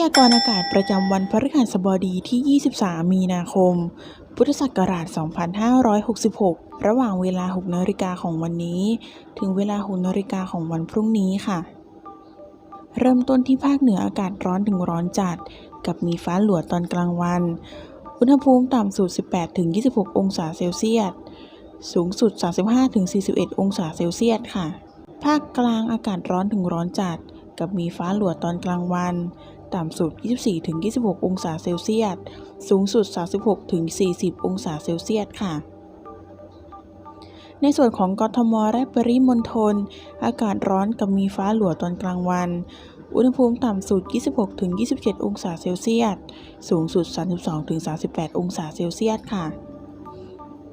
ยากรณ์อากาศประจำวันพฤหัสบดีที่ 23 มีนาคม พุทธศักราช 2566 ระหว่างเวลา 6นาฬิกาของวันนี้ ถึงเวลา 6นาฬิกาของวันพรุ่งนี้ค่ะ เริ่มต้นที่ภาคเหนืออากาศร้อนถึงร้อนจัด กับมีฟ้าหลัวตอนกลางวัน อุณหภูมิต่ำสุด 18-26 องศาเซลเซียส สูงสุด 35-41 องศาเซลเซียสค่ะ ภาคกลางอากาศร้อนถึงร้อนจัด กับมีฟ้าหลัวตอนกลางวัน ต่ำสุด 24-26 องศาเซลเซียส สูงสุด 36-40 องศาเซลเซียสค่ะในส่วนของกทมและปริมณฑลอากาศร้อนกับมีฟ้าหลัวตอนกลางวัน อุณหภูมิต่ำสุด 26-27 องศาเซลเซียส สูงสุด 32-38 องศาเซลเซียสค่ะ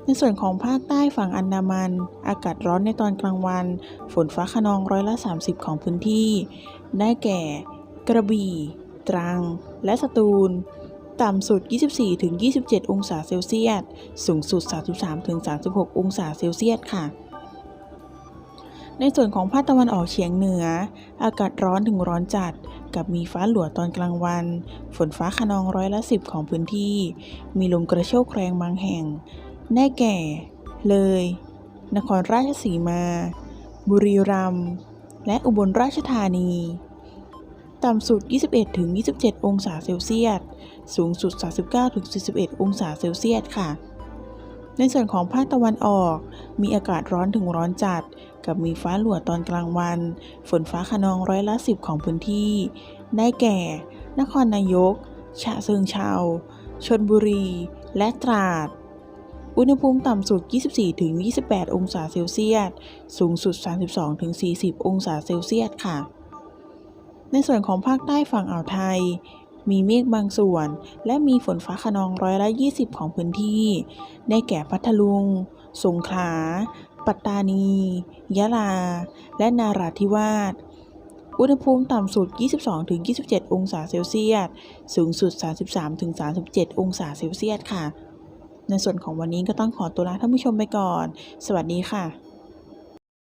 ในส่วนของภาคใต้ฝั่งอันดามัน อากาศร้อนในตอนกลางวัน ฝนฟ้าขนองร้อยละ 30 ของพื้นที่ ได้แก่ กระบี่ ตรัง และสตูล ต่ำสุด 24-27 องศาเซลเซียส สูงสุด 33-36 องศาเซลเซียสค่ะ ในส่วนของภาคตะวันออกเฉียงเหนือ อากาศร้อนถึงร้อนจัด กับมีฟ้าหลัวตอนกลางวัน ฝนฟ้าขนองร้อยละ10ของพื้นที่ มีลมกระโชกแรงบางแห่งได้แก่ เลย นครราชสีมา บุรีรัมย์และอุบลราชธานี ต่ำสุด 21-27 องศาเซลเซียส สูงสุด 39-41 องศาเซลเซียสค่ะ ในส่วนของภาคตะวันออก มีอากาศร้อนถึงร้อนจัด กับมีฟ้าหลัวตอนกลางวัน ฝนฟ้าขนองร้อยละ 10 ของพื้นที่ ได้แก่ นครนายก ฉะเชิงเทราชลบุรี และตราดอุณหภูมิต่ำสุด 24-28 องศาเซลเซียส สูงสุด 32-40 องศาเซลเซียสค่ะ ในส่วนของภาคใต้ฝั่งอ่าวไทย มีเมฆบางส่วน และมีฝนฟ้าขนองร้อยละ 20 ของพื้นที่ ได้แก่พัทลุง สงขลา ปัตตานี ยะลา และนาราธิวาส อุณหภูมิต่ำสุด 22-27 องศาเซลเซียส สูงสุด 33-37 องศาเซลเซียสค่ะ ในส่วนของวันนี้ก็ต้องขอตัวลาท่านผู้ชมไปก่อน สวัสดีค่ะ